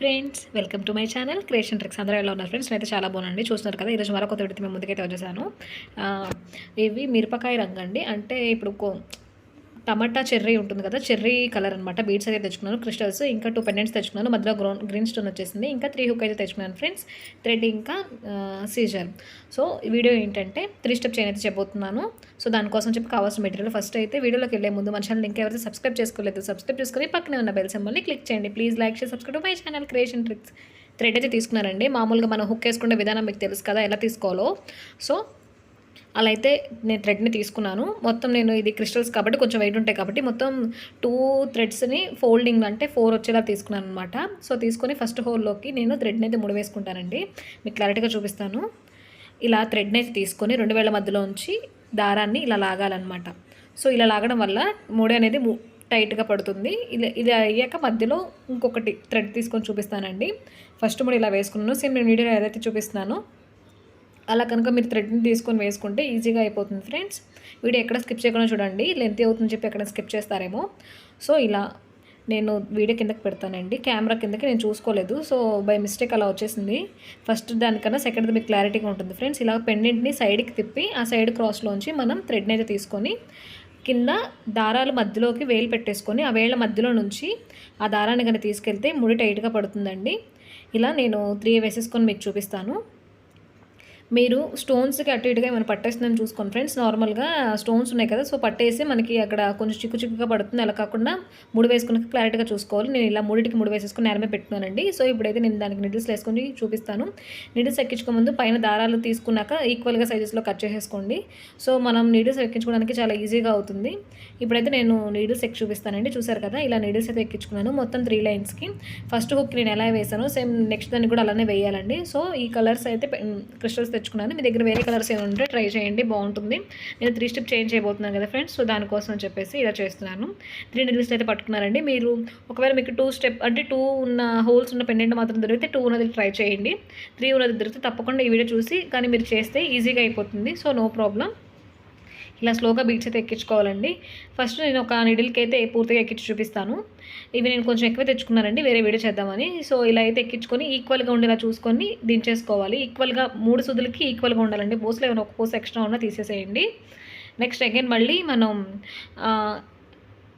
Friends welcome to my channel creation tricks అందరూ ఎలా ఉన్నారు? ఫ్రెండ్స్ నేనైతే చాలా బాగుందండి చూస్తున్నారు కదా? ఈరోజు మరొక కొత్త మేము ముందుకైతే వచ్చేసాను. ఇవి మిరపకాయ రంగు అండి అంటే ఇప్పుడు కో- టమాటా చెర్రీ ఉంటుంది కదా చెర్రీ కలర్ అనమాట బీడ్స్ అయితే తెచ్చుకున్నాను క్రిస్టల్స్ ఇంకా టూ పెండెంట్స్ తెచ్చుకున్నాను మధ్యలో గ్రోన్ గ్రీన్ స్టోన్ వచ్చేసింది. ఇంకా త్రీ హుక్ అయితే తెచ్చుకున్నాను ఫ్రెండ్స్ థ్రెడ్ ఇంకా సీజర్ సో ఈ వీడియో ఏంటంటే త్రీ స్టెప్ చైన్ అయితే చెప్పబోతున్నాను. సో దానికోసం చెప్పి కావాల్సిన మెటీరియల్ ఫస్ట్ అయితే వీడియోలోకి వెళ్ళే ముందు మన ఛానల్ ఇంకా ఎవరైతే సబ్స్క్రైబ్ చేసుకోలేదు సబ్స్క్రైబ్ చేసుకుని పక్కనే ఉన్న బెల్ సింబల్ని క్లిక్ చేయండి. Please like share subscribe my channel creation tricks thread అయితే తీసుకున్నారండి. మామూలుగా మనం హుక్ వేసుకునే విధానం మీకు తెలుసు కదా ఎలా తీసుకోవాలో. సో అలా అయితే నేను థ్రెడ్ని తీసుకున్నాను. మొత్తం నేను ఇది క్రిస్టల్స్ కాబట్టి కొంచెం వెయిట్ ఉంటాయి కాబట్టి మొత్తం టూ థ్రెడ్స్ని ఫోల్డింగ్ అంటే ఫోర్ వచ్చేలా తీసుకున్నాను అనమాట సో తీసుకొని ఫస్ట్ హోల్లోకి నేను థ్రెడ్ని అయితే ముడి వేసుకుంటానండి మీకు క్లారిటీగా చూపిస్తాను. ఇలా థ్రెడ్ని అయితే తీసుకొని రెండు వేల మధ్యలో ఉంచి దారాన్ని ఇలా లాగాలన్నమాట. సో ఇలా లాగడం వల్ల ముడి అనేది టైట్గా పడుతుంది. ఇది ఇది అయ్యాక మధ్యలో ఇంకొకటి థ్రెడ్ తీసుకొని చూపిస్తానండి. ఫస్ట్ ముడి ఇలా వేసుకున్నాను. సేమ్ నేను వీడియోలో ఏదైతే చూపిస్తున్నానో అలా కనుక మీరు థ్రెడ్ని తీసుకొని వేసుకుంటే ఈజీగా అయిపోతుంది ఫ్రెండ్స్. వీడియో ఎక్కడ స్కిప్ చేయకుండా చూడండి. లెంత్ అవుతుందని చెప్పి ఎక్కడ స్కిప్ చేస్తారేమో. సో ఇలా నేను వీడియో కిందకి పెడతానండి. కెమెరా కిందకి నేను చూసుకోలేదు. సో బై మిస్టేక్ అలా వచ్చేసింది. ఫస్ట్ దానికన్నా సెకండ్ మీకు క్లారిటీగా ఉంటుంది ఫ్రెండ్స్. ఇలా పెండెంట్ని సైడ్కి తిప్పి ఆ సైడ్ క్రాస్లోంచి మనం థ్రెడ్ని అయితే తీసుకొని కింద దారాలు మధ్యలోకి వేలు పెట్టేసుకొని ఆ వేళ్ళ మధ్యలో నుంచి ఆ దారాన్ని కనుక తీసుకెళ్తే ముడి టైట్గా పడుతుందండి. ఇలా నేను త్రీ వేసేసుకొని మీకు చూపిస్తాను. మీరు స్టోన్స్కి అటు ఇటుగా ఏమైనా పట్టేస్తుందని చూసుకోండి ఫ్రెండ్స్. నార్మల్గా స్టోన్స్ ఉన్నాయి కదా సో పట్టేసి మనకి అక్కడ కొంచెం చిక్కు చిక్కుగా పడుతుంది. అలా కాకుండా ముడి వేసుకుని క్లారిటీగా చూసుకోవాలి. నేను ఇలా ముడిటికి ముడి వేసేసుకుని నేల మీద పెట్టుకున్నానండి. సో ఇప్పుడైతే నేను దానికి నిడిల్స్ వేసుకొని చూపిస్తాను. నిడిల్స్ ఎక్కించుకో ముందు పైన దారాలు తీసుకున్నాక ఈక్వల్గా సైజెస్లో కట్ చేసేసుకోండి. సో మనం నీడిల్స్ ఎక్కించుకోవడానికి చాలా ఈజీగా అవుతుంది. ఇప్పుడైతే నేను నీడిల్స్ ఎక్కి చూపిస్తానండి. చూసారు కదా ఇలా నీడిల్స్ అయితే ఎక్కించుకున్నాను. మొత్తం త్రీ లైన్స్కి. ఫస్ట్ హుక్ నేను ఎలా వేసాను సేమ్ నెక్స్ట్ దాన్ని కూడా అలానే వేయాలండి. సో ఈ కలర్స్ అయితే క్రిస్టల్స్ తెచ్చుకున్నాను. మీ దగ్గర వేరే కలర్స్ ఏమైనా ఉంటే ట్రై చేయండి బాగుంటుంది. నేను త్రీ స్టెప్ చేంజ్ చేయబోతున్నాను కదా ఫ్రెండ్స్ సో దానికోసం చెప్పేసి ఇలా చేస్తున్నాను. త్రీ నీడిల్స్ అయితే పట్టుకున్నారండి. మీరు ఒకవేళ మీకు టూ స్టెప్ అంటే టూ ఉన్న హోల్స్ ఉన్న పెండెంట్ మాత్రం దొరికితే టూ ఉన్నది ట్రై చేయండి. త్రీ ఉన్నది దొరికితే తప్పకుండా ఈ వీడియో చూసి కానీ మీరు చేస్తే ఈజీగా అయిపోతుంది. So no problem. ఇలా స్లోగా బీట్స్ అయితే ఎక్కించుకోవాలండి. ఫస్ట్ నేను ఒక నిడిల్కి అయితే పూర్తిగా ఎక్కించి చూపిస్తాను. ఇవి నేను కొంచెం ఎక్కువ తెచ్చుకున్నానండి వేరే వీడియో చేద్దామని. సో ఇలా అయితే ఎక్కించుకొని ఈక్వల్గా ఉండేలా చూసుకొని దించేసుకోవాలి. ఈక్వల్గా మూడు సుదులకి ఈక్వల్గా ఉండాలండి. పోస్లో ఏమైనా ఒక పోస్ ఎక్స్ట్రా ఉన్నా తీసేసేయండి. నెక్స్ట్ అగైన్ మళ్ళీ మనం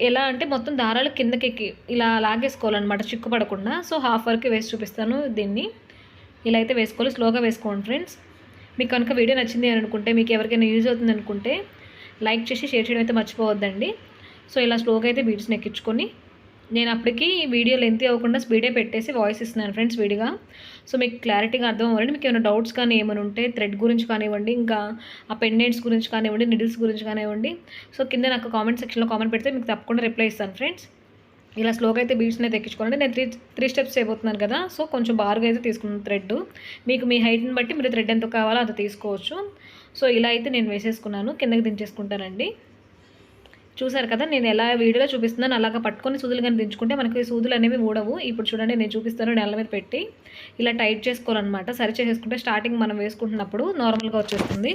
ఎలా అంటే మొత్తం దారాలు కిందకి ఎక్కి ఇలా లాగేసుకోవాలన్నమాట చిక్కుపడకుండా. సో హాఫ్ వరకు వేసి చూపిస్తాను దీన్ని. ఇలా అయితే వేసుకోవాలి. స్లోగా వేసుకోండి ఫ్రెండ్స్. మీకు కనుక వీడియో నచ్చింది అని అనుకుంటే మీకు ఎవరికైనా యూజ్ అవుతుంది అనుకుంటే లైక్ చేసి షేర్ చేయడం అయితే మర్చిపోవద్దండి. సో ఇలా స్లోగా అయితే బీట్స్ని ఎక్కించుకొని నేను అప్పటికి వీడియో లెంత్ అవ్వకుండా స్పీడే పెట్టేసి వాయిస్ ఇస్తున్నాను ఫ్రెండ్స్ వీడిగా. సో మీకు క్లారిటీగా అర్థం అవ్వాలండి మీకు ఏమైనా డౌట్స్ కానీ ఏమైనా ఉంటే థ్రెడ్ గురించి కానివ్వండి ఇంకా ఆ పెండెంట్స్ గురించి కానివ్వండి నిడిల్స్ గురించి కానివ్వండి సో కింద నాకు కామెంట్ సెక్షన్లో కామెంట్ పెడితే మీకు తప్పకుండా రిప్లై ఇస్తాను ఫ్రెండ్స్. ఇలా స్లోగా అయితే బీట్స్ని అయితే ఎక్కించుకోండి నేను త్రీ త్రీ స్టెప్స్ చేయబోతున్నాను కదా సో కొంచెం బారుగా అయితే తీసుకున్నాను థ్రెడ్. మీకు మీ హైట్ని బట్టి మీరు థ్రెడ్ ఎంత కావాలో అంత తీసుకోవచ్చు. సో ఇలా అయితే నేను వేసేసుకున్నాను. కిందకి దించేసుకుంటానండి. చూసారు కదా నేను ఎలా వీడియోలో చూపిస్తున్నాను అలాగా పట్టుకొని సూదులు కానీ దించుకుంటే మనకి సూదులు అనేవి ఊడవు. ఇప్పుడు చూడండి నేను చూపిస్తాను నెల మీద పెట్టి. ఇలా టైట్ చేసుకోవాలన్నమాట. సరి చేసేసుకుంటే స్టార్టింగ్ మనం వేసుకుంటున్నప్పుడు నార్మల్గా వచ్చేస్తుంది.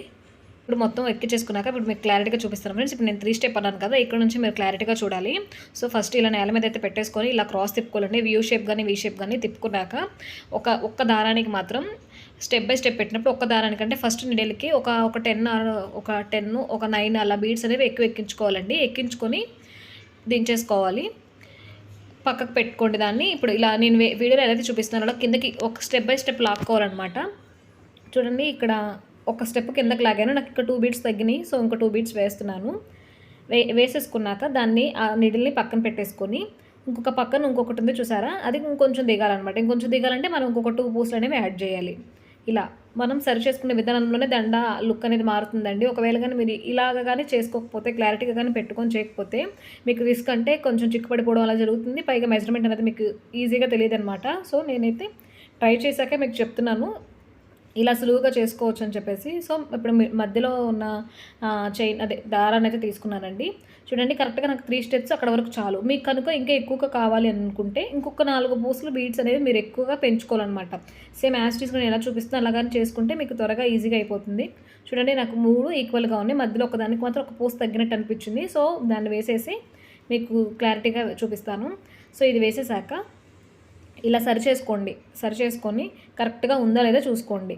ఇప్పుడు మొత్తం ఎక్కించేసుకున్నాక ఇప్పుడు మీకు క్లారిటీగా చూపిస్తాను ఫ్రెండ్స్ ఇప్పుడు నేను త్రీ స్టెప్ అన్నాను కదా ఇక్కడ నుంచి మీరు క్లారిటీగా చూడాలి. సో ఫస్ట్ ఇలా నేల మీద అయితే పెట్టేసుకొని ఇలా క్రాస్ తిప్పుకోవాలండి. వ్యూ షేప్ కానీ వీ షేప్ కానీ తిప్పుకున్నాక ఒక ఒక్క దారానికి మాత్రం స్టెప్ బై స్టెప్ పెట్టినప్పుడు ఒక్క దారానికంటే ఫస్ట్ నిడల్కి ఒక ఒక టెన్ ఒక టెన్ ఒక నైన్ అలా బీడ్స్ అనేవి ఎక్కువ ఎక్కించుకోవాలండి. ఎక్కించుకొని దించేసుకోవాలి. పక్కకు పెట్టుకోండి దాన్ని. ఇప్పుడు ఇలా నేను వీడియోలో ఎలా అయితే చూపిస్తున్నానో కిందకి ఒక స్టెప్ బై స్టెప్ లాక్కోవాలన్నమాట. చూడండి ఇక్కడ ఒక స్టెప్ కిందకి లాగాను. నాకు ఇక్కడ టూ బీట్స్ తగ్గినాయి సో ఇంకా టూ బీట్స్ వేస్తున్నాను. వే వేసేసుకున్నాక దాన్ని ఆ నీడిల్ని పక్కన పెట్టేసుకొని ఇంకొక పక్కన ఇంకొకటి ఉంది చూసారా? అది ఇంకొంచెం దిగాలన్నమాట. ఇంకొంచెం దిగాలంటే మనం ఇంకొక టూ పూసలు అనేవి యాడ్ చేయాలి. ఇలా మనం సరి చేసుకునే విధానంలోనే దండ లుక్ అనేది మారుతుందండి. ఒకవేళ కానీ మీరు ఇలాగ కానీ చేసుకోకపోతే క్లారిటీగా కానీ పెట్టుకొని చేయకపోతే మీకు రిస్క్ అంటే కొంచెం చిక్కుపడిపోవడం అలా జరుగుతుంది. పైగా మెజర్మెంట్ అనేది మీకు ఈజీగా తెలియదు అనమాట సో నేనైతే ట్రై చేశాక మీకు చెప్తున్నాను. ఇలా సులువుగా చేసుకోవచ్చు అని చెప్పేసి సో ఇప్పుడు మీ మధ్యలో ఉన్న చైన్ అదే దారాన్ని అయితే తీసుకున్నానండి. చూడండి కరెక్ట్గా నాకు త్రీ స్టెప్స్ అక్కడ వరకు చాలు. మీకు కనుక ఇంకా ఎక్కువగా కావాలి అనుకుంటే ఇంకొక నాలుగు పూసలు బీడ్స్ అనేవి మీరు ఎక్కువగా పెంచుకోవాలన్నమాట. సేమ్ యాస్టీస్ నేను ఎలా చూపిస్తున్నా అలాగని చేసుకుంటే మీకు త్వరగా ఈజీగా అయిపోతుంది. చూడండి నాకు మూడు ఈక్వల్గా ఉన్నాయి. మధ్యలో ఒకదానికి మాత్రం ఒక పూస తగ్గినట్టు అనిపించింది. సో దాన్ని వేసేసి మీకు క్లారిటీగా చూపిస్తాను. సో ఇది వేసేసాక ఇలా సరి చేసుకోండి సరి చేసుకొని కరెక్ట్గా ఉందా లేదా చూసుకోండి.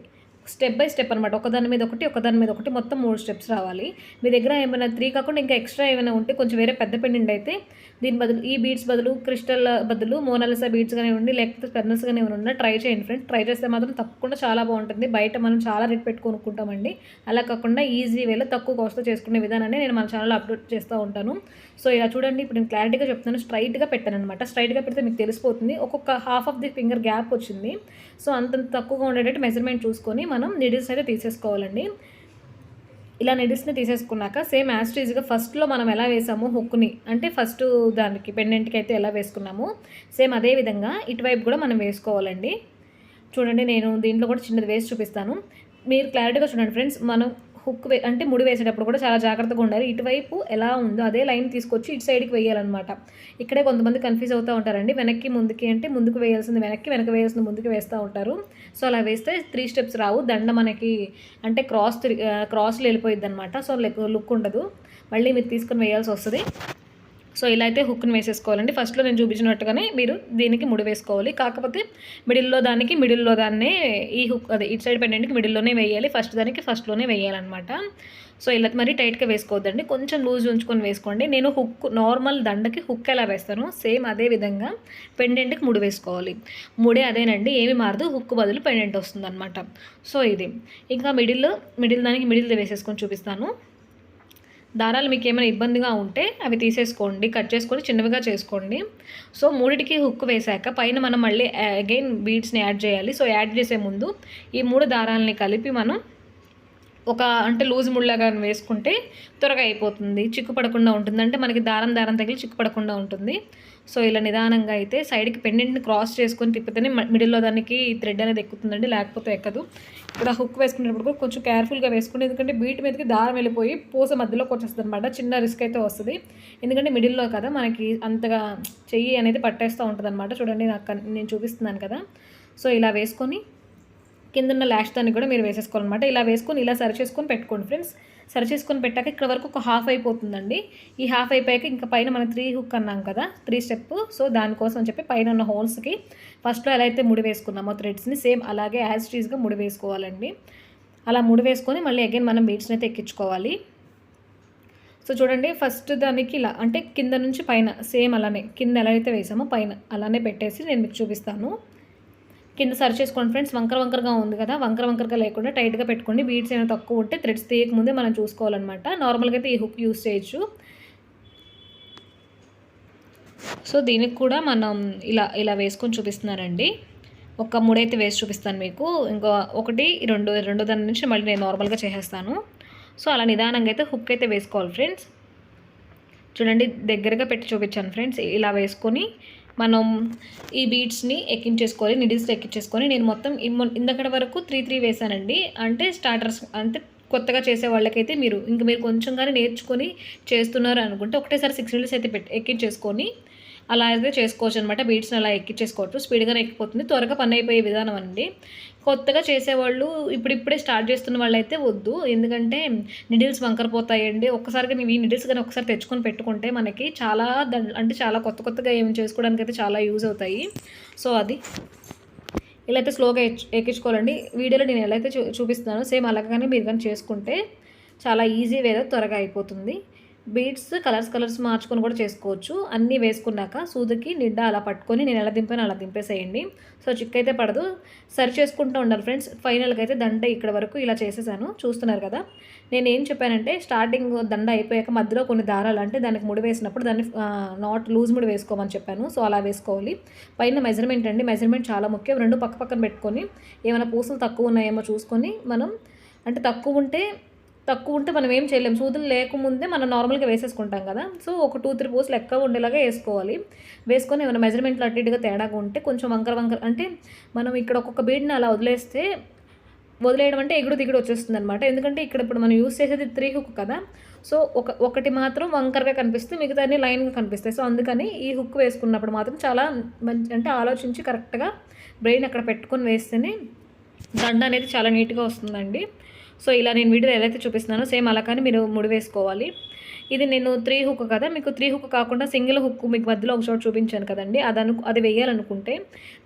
స్టెప్ బై స్టెప్ అనమాట ఒకదాని మీద ఒకటి ఒకదాని మీద ఒకటి మొత్తం మూడు స్టెప్స్ రావాలి. మీ దగ్గర ఏమైనా త్రీ కాకుండా ఇంకా ఎక్స్ట్రా ఏమైనా ఉంటే కొంచెం వేరే పెద్ద పిండి అయితే దీని బదులు ఈ బీడ్స్ బదులు క్రిస్టల్ బదులు మోనాలిసా బీడ్స్ కానీ ఉండి లేకపోతే పెర్నల్స్ కానీ ఏమైనా ఉన్నా ట్రై చేయండి ఫ్రెండ్స్ ట్రై చేస్తే మాత్రం తప్పకుండా చాలా బాగుంటుంది. బయట మనం చాలా రేట్ పెట్టి కొనుక్కుంటామండి. అలా కాకుండా ఈజీ వేలో తక్కువ కాస్ట్తో చేసుకునే విధానాన్ని నేను మన ఛానల్లో అప్లోడ్ చేస్తూ ఉంటాను. సో ఇలా చూడండి. ఇప్పుడు నేను క్లారిటీగా చెప్తాను స్ట్రైట్గా పెట్టాను అనమాట స్ట్రైట్గా పెడితే మీకు తెలిసిపోతుంది. ఒక్కొక్క half of the finger gap వచ్చింది. సో అంత తక్కువగా ఉండేటట్టు మెజర్మెంట్ చూసుకొని మనం నిడిల్స్ అయితే తీసేసుకోవాలండి. ఇలా నిడిల్స్ని తీసేసుకున్నాక సేమ్ యాస్ట్రీజ్గా ఫస్ట్లో మనం ఎలా వేసామో హుక్ని అంటే ఫస్ట్ దానికి పెండెంట్కి అయితే ఎలా వేసుకున్నామో సేమ్ అదే విధంగా ఇటువైపు కూడా మనం వేసుకోవాలండి. చూడండి నేను దీంట్లో కూడా చిన్నది వేసి చూపిస్తాను. మీరు క్లారిటీగా చూడండి ఫ్రెండ్స్ మనం హుక్ వే అంటే ముడి వేసేటప్పుడు కూడా చాలా జాగ్రత్తగా ఉండాలి. ఇటువైపు ఎలా ఉందో అదే లైన్ తీసుకొచ్చి ఇటు సైడ్కి వేయాలన్నమాట. ఇక్కడే కొంతమంది కన్ఫ్యూజ్ అవుతూ ఉంటారండి. వెనక్కి ముందుకి అంటే ముందుకు వేయాల్సింది వెనక్కి వెనక వేయాల్సింది ముందుకు వేస్తూ ఉంటారు. సో అలా వేస్తే త్రీ స్టెప్స్ రావు. దండ మనకి అంటే క్రాస్ క్రాస్లో వెళ్ళిపోయిద్ది అనమాట సో లుక్ ఉండదు. మళ్ళీ మీరు తీసుకొని వేయాల్సి వస్తుంది. సో ఇలా అయితే హుక్ని వేసేసుకోవాలండి. ఫస్ట్లో నేను చూపించినట్టుగానే మీరు దీనికి ముడి వేసుకోవాలి. కాకపోతే మిడిల్లో దానికి మిడిల్లో దాన్నే ఈ హుక్ అదే ఇటు సైడ్ పెండెంట్కి మిడిల్లోనే వేయాలి. ఫస్ట్ దానికి ఫస్ట్లోనే వేయాలన్నమాట. సో ఇలా మరి టైట్గా వేసుకోవద్దండి. కొంచెం లూజ్ ఉంచుకొని వేసుకోండి. నేను హుక్ నార్మల్ దండకి హుక్ ఎలా వేస్తాను సేమ్ అదే విధంగా పెండెంట్కి ముడి వేసుకోవాలి. ముడి అదేనండి ఏమి మారదు. హుక్ బదులు పెండెంట్ వస్తుంది సో ఇది. ఇంకా మిడిల్ మిడిల్ దానికి మిడిల్ వేసేసుకొని చూపిస్తాను. దారాలు మీకు ఏమైనా ఇబ్బందిగా ఉంటే అవి తీసేసుకోండి కట్ చేసుకొని చిన్నవిగా చేసుకోండి. సో మూడిటికి హుక్ వేశాక పైన మనం మళ్ళీ అగైన్ బీడ్స్ని యాడ్ చేయాలి. సో యాడ్ చేసే ముందు ఈ మూడు దారాలని కలిపి మనం ఒక అంటే లూజ్ ముళ్ళగా వేసుకుంటే త్వరగా అయిపోతుంది. చిక్కు పడకుండా ఉంటుంది. అంటే మనకి దారం దారం తగిలి చిక్కు పడకుండా ఉంటుంది. సో ఇలా నిదానంగా అయితే సైడ్కి పెండెంట్ని క్రాస్ చేసుకొని తిప్పితేనే మిడిల్లో దానికి థ్రెడ్ అనేది ఎక్కుతుందండి. లేకపోతే ఎక్కదు. ఇక్కడ హుక్ వేసుకునేటప్పుడు కొంచెం కేర్ఫుల్గా వేసుకుంటే ఎందుకంటే బీట్ మీదకి దారం వెళ్ళిపోయి పూస మధ్యలోకి వచ్చేస్తుంది అనమాట చిన్న రిస్క్ అయితే వస్తుంది. ఎందుకంటే మిడిల్లో కదా మనకి అంతగా చెయ్యి అనేది పట్టేస్తూ ఉంటుంది చూడండి నాకు నేను చూపిస్తున్నాను కదా. సో ఇలా వేసుకొని కింద ఉన్న ల్యాష్ దాన్ని కూడా మీరు వేసేసుకోవాలన్నమాట. ఇలా వేసుకొని ఇలా సరి చేసుకొని పెట్టుకోండి ఫ్రెండ్స్ సరి చేసుకొని పెట్టాక ఇక్కడ వరకు ఒక హాఫ్ అయిపోతుందండి. ఈ హాఫ్ అయిపోయాక ఇంకా పైన మనం త్రీ హుక్ అన్నాం కదా త్రీ స్టెప్ సో దానికోసం చెప్పి పైన ఉన్న హోల్స్కి ఫస్ట్లో ఎలా అయితే ముడి వేసుకున్నామో థ్రెడ్స్ని సేమ్ అలాగే యాజ్ టీజ్గా ముడి వేసుకోవాలండి. అలా ముడి వేసుకొని మళ్ళీ అగైన్ మనం బీట్స్ని అయితే ఎక్కించుకోవాలి. సో చూడండి ఫస్ట్ దానికి ఇలా అంటే కింద నుంచి పైన సేమ్ అలానే కింద ఎలా అయితే వేసామో పైన అలానే పెట్టేసి నేను మీకు చూపిస్తాను. కింద సర్చ్ చేసుకోండి ఫ్రెండ్స్. వంకర వంకరగా ఉంది కదా. వంకర వంకరగా లేకుండా టైట్గా పెట్టుకోండి. బీడ్స్ ఏమైనా తక్కువ ఉంటే థ్రెడ్స్ తీయకముందే మనం చూసుకోవాలన్నమాట. నార్మల్గా అయితే ఈ హుక్ యూస్ చేయొచ్చు. సో దీనికి కూడా మనం ఇలా ఇలా వేసుకొని చూపిస్తున్నానండి. ఒక మూడైతే వేసి చూపిస్తాను మీకు. ఇంకో ఒకటి రెండు రెండో దాని నుంచి మళ్ళీ నేను నార్మల్గా చేసేస్తాను. సో అలా నిదానంగా అయితే హుక్ అయితే వేసుకోవాలి ఫ్రెండ్స్. చూడండి దగ్గరగా పెట్టి చూపించాను ఫ్రెండ్స్. ఇలా వేసుకొని మనం ఈ బీట్స్ని ఎక్కించేసుకోవాలి నిడిల్స్లో ఎక్కించేసుకొని నేను మొత్తం ఇందకడ వరకు త్రీ త్రీ వేసానండి. అంటే స్టార్టర్స్ అంటే కొత్తగా చేసే వాళ్ళకైతే మీరు ఇంక మీరు కొంచెం కానీ నేర్చుకొని చేస్తున్నారు అనుకుంటే ఒకటేసారి సిక్స్ నిడిల్స్ అయితే పెట్టి ఎక్కించేసుకొని అలా అయితే చేసుకోవచ్చు అనమాట బీట్స్ని అలా ఎక్కించేసుకోవచ్చు స్పీడ్గానే ఎక్కిపోతుంది. త్వరగా పని అయిపోయే విధానం అండి. కొత్తగా చేసేవాళ్ళు ఇప్పుడిప్పుడే స్టార్ట్ చేస్తున్న వాళ్ళు అయితే వద్దు. ఎందుకంటే నిడిల్స్ వంకరపోతాయండి ఒక్కసారిగా నీవు ఈ నిడిల్స్ కానీ ఒకసారి తెచ్చుకొని పెట్టుకుంటే మనకి చాలా అంటే చాలా కొత్త కొత్తగా ఏం చేసుకోవడానికి అయితే చాలా యూజ్ అవుతాయి. సో అది. ఇలా అయితే స్లోగా ఎక్కించుకోవాలండి. వీడియోలో నేను ఎలా అయితే చూ చూపిస్తున్నాను సేమ్ అలాగనే మీరు కానీ చేసుకుంటే చాలా ఈజీ వేదో త్వరగా అయిపోతుంది. బీడ్స్ కలర్స్ కలర్స్ మార్చుకొని కూడా చేసుకోవచ్చు. అన్నీ వేసుకున్నాక సూదికి నిడ్డ అలా పట్టుకొని నేను ఎలా దింపాను అలా దింపేసేయండి. సో చిక్ అయితే పడదు. సరి చేసుకుంటూ ఉండాలి ఫ్రెండ్స్. ఫైనల్గా అయితే దండ ఇక్కడ వరకు ఇలా చేసేసాను. చూస్తున్నారు కదా. నేను ఏం చెప్పానంటే స్టార్టింగ్ దండ అయిపోయాక మధ్యలో కొన్ని దారాలు అంటే దానికి ముడి వేసినప్పుడు దాన్ని నాట్ లూజ్ ముడి వేసుకోమని చెప్పాను. సో అలా వేసుకోవాలి. పైన మెజర్మెంట్ అండి. మెజర్మెంట్ చాలా ముఖ్యం. రెండు పక్క పక్కన పెట్టుకొని ఏమైనా పూసలు తక్కువ ఉన్నాయేమో చూసుకొని మనం అంటే తక్కువ ఉంటే తక్కువ ఉంటే మనం ఏం చేయలేం. సూదులు లేకముందే మనం నార్మల్గా వేసేసుకుంటాం కదా. సో ఒక టూ త్రీ పూస్ లెక్క ఉండేలాగా వేసుకోవాలి. వేసుకొని ఏమైనా మెజర్మెంట్లు అటు ఇటుగా తేడాగా ఉంటే కొంచెం వంకర వంకర అంటే మనం ఇక్కడ ఒక్కొక్క బీడ్ని అలా వదిలేస్తే వదిలేయడం అంటే ఎగుడు దిగుడు వచ్చేస్తుంది అనమాట ఎందుకంటే ఇక్కడ ఇప్పుడు మనం యూస్ చేసేది త్రీ హుక్ కదా. సో ఒక ఒకటి మాత్రం వంకరగా కనిపిస్తే మిగతా అన్ని లైన్గా కనిపిస్తాయి. సో అందుకని ఈ హుక్ వేసుకున్నప్పుడు మాత్రం చాలా మంచి అంటే ఆలోచించి కరెక్ట్గా బ్రెయిన్ అక్కడ పెట్టుకొని వేస్తేనే దండ అనేది చాలా నీట్గా వస్తుందండి. సో ఇలా నేను వీడియో ఏదైతే చూపిస్తున్నానో సేమ్ అలా కానీ మీరు ముడి వేసుకోవాలి. ఇది నేను త్రీ హుక్ కదా మీకు త్రీ హుక్ కాకుండా సింగిల్ హుక్ మీకు మధ్యలో ఒక చోట చూపించాను కదండి. అది అను అది వేయాలనుకుంటే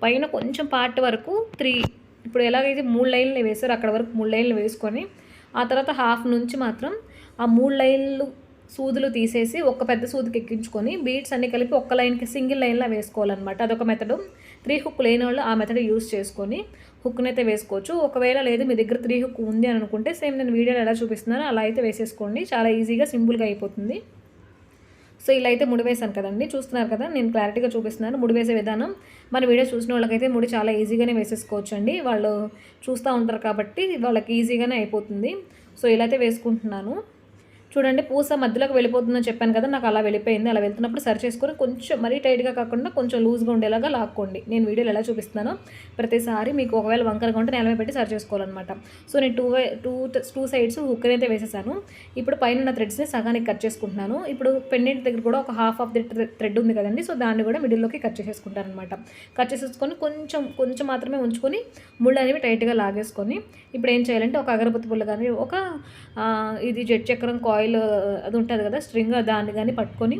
పైన కొంచెం పార్ట్ వరకు త్రీ ఇప్పుడు ఎలాగైతే మూడు లైన్లు వేసారో అక్కడ వరకు మూడు లైన్లు వేసుకొని ఆ తర్వాత హాఫ్ నుంచి మాత్రం ఆ మూడు లైన్లు సూదులు తీసేసి ఒక పెద్ద సూదికి ఎక్కించుకొని బీడ్స్ అన్ని కలిపి ఒక్క లైన్కి సింగిల్ లైన్లో వేసుకోవాలన్నమాట. అదొక మెథడు. త్రీ హుక్ లేని వాళ్ళు ఆ మెథడ్ యూస్ చేసుకొని హుక్ని అయితే వేసుకోవచ్చు. ఒకవేళ లేదు మీ దగ్గర త్రీ హుక్ ఉంది అని అనుకుంటే సేమ్ నేను వీడియోలో ఎలా చూపిస్తున్నానో అలా అయితే వేసేసుకోండి. చాలా ఈజీగా సింపుల్గా అయిపోతుంది. సో ఇలా అయితే ముడి వేసాను కదండి. చూస్తున్నారు కదా నేను క్లారిటీగా చూపిస్తున్నాను ముడి వేసే విధానం. మన వీడియో చూసిన వాళ్ళకైతే ముడి చాలా ఈజీగానే వేసేసుకోవచ్చు అండి వాళ్ళు చూస్తూ ఉంటారు కాబట్టి వాళ్ళకి ఈజీగానే అయిపోతుంది. సో ఇలా అయితే వేసుకుంటున్నాను. చూడండి పూస మధ్యలోకి వెళ్ళిపోతుందని చెప్పాను కదా నాకు అలా వెళ్ళిపోయింది. అలా వెళ్తున్నప్పుడు సరి చేసుకొని కొంచెం మరీ టైట్గా కాకుండా కొంచెం లూజ్గా ఉండేలాగా లాక్కోండి. నేను వీడియోలో ఎలా చూపిస్తున్నానో ప్రతిసారి మీకు ఒకవేళ వంకరగా ఉంటే నేల పెట్టి సరి చేసుకోవాలన్నమాట. సో నేను two two two sides hook అయితే వేసేసాను. ఇప్పుడు పైన ఉన్న థ్రెడ్స్ని సగానికి కట్ చేసుకుంటున్నాను. ఇప్పుడు పెండెంట్ దగ్గర కూడా ఒక హాఫ్ ఆఫ్ ది థ్రెడ్ ఉంది కదండి సో దాన్ని కూడా మిడిల్లోకి కట్ చేసేసుకుంటాను అనమాట కట్ చేసేసుకొని కొంచెం కొంచెం మాత్రమే ఉంచుకొని ముళ్ళు అనేవి టైట్గా లాగేసుకొని ఇప్పుడు ఏం చేయాలంటే ఒక అగరబత్తి పుల్ల కానీ ఒక ఇది జెట్ చక్రం కాయిల్ అది ఉంటుంది కదా స్ట్రింగ్ దాన్ని కానీ పట్టుకొని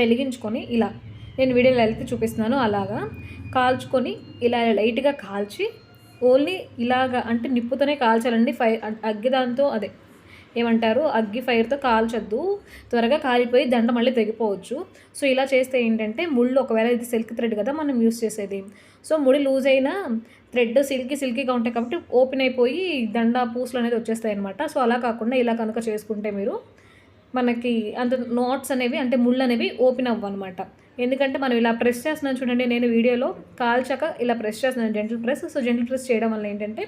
వెలిగించుకొని ఇలా నేను వీడియోలో వెళ్తే చూపిస్తున్నాను అలాగా. కాల్చుకొని ఇలా లైట్గా కాల్చి ఓన్లీ ఇలాగా అంటే నిప్పుతోనే కాల్చాలండి ఫైర్ అగ్గి దాంతో అదే. ఏమంటారు? అగ్గి ఫైర్తో కాల్చొద్దు. త్వరగా కాలిపోయి దండ మళ్ళీ తెగిపోవచ్చు. సో ఇలా చేస్తే ఏంటంటే ముళ్ళు ఒకవేళ ఇది సిల్క్ థ్రెడ్ కదా మనం యూస్ చేసేది. సో ముడి లూజ్ అయినా థ్రెడ్ సిల్కీ సిల్కీగా ఉంటాయి కాబట్టి ఓపెన్ అయిపోయి దండ పూసలు అనేది వచ్చేస్తాయి అనమాట సో అలా కాకుండా ఇలా కనుక చేసుకుంటే మీరు మనకి అంత నోట్స్ అనేవి అంటే ముళ్ళు అనేవి ఓపెన్ అవ్వనమాట ఎందుకంటే మనం ఇలా ప్రెస్ చేస్తున్నాను చూడండి నేను వీడియోలో కాల్చాక ఇలా ప్రెస్ చేస్తున్నాను gentle press so gentle press చేయడం వల్ల ఏంటంటే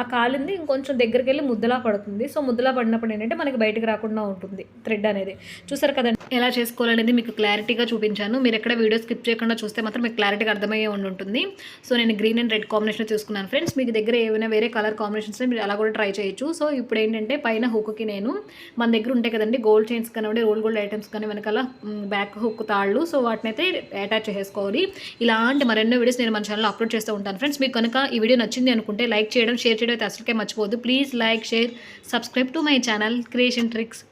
ఆ కాలింది ఇంకొంచెం దగ్గరికి వెళ్ళి ముద్దలా పడుతుంది. సో ముద్దలా పడినప్పుడు ఏంటంటే మనకి బయటకు రాకుండా ఉంటుంది థ్రెడ్ అనేది. చూసారు కదండి ఎలా చేసుకోవాలనేది మీకు క్లారిటీగా చూపించాను. మీరు ఎక్కడ వీడియో స్కిప్ చేయకుండా చూస్తే మాత్రం మీకు క్లారిటీగా అర్థమయ్యే ఉండి ఉంటుంది. సో నేను గ్రీన్ అండ్ రెడ్ కాంబినేషన్ తీసుకున్నాను ఫ్రెండ్స్ మీకు దగ్గర ఏమైనా వేరే కలర్ కాంబినేషన్స్ మీరు అలా కూడా ట్రై చేయొచ్చు. సో ఇప్పుడు ఏంటంటే పైన హుక్కి నేను మన దగ్గర ఉంటాయి కదండి గోల్డ్ చైన్స్ కానివ్వండి రోల్ గోల్డ్ ఐటమ్స్ కానీ వెనకాల బ్యాక్ హుక్ తాళ్ళు. సో వాటిని అయితే అటాచ్ చేసుకోవాలి. ఇలాంటి మరెన్నో వీడియోస్ నేను మన ఛానల్లో అప్లోడ్ చేస్తూ ఉంటాను. ఫ్రెండ్స్ మీకు కనుక ఈ వీడియో నచ్చింది అనుకుంటే లైక్ చేయడం షేర్ చేయడం అయితే అసలుకే మర్చిపోవద్దు. Please like share subscribe to my channel creation tricks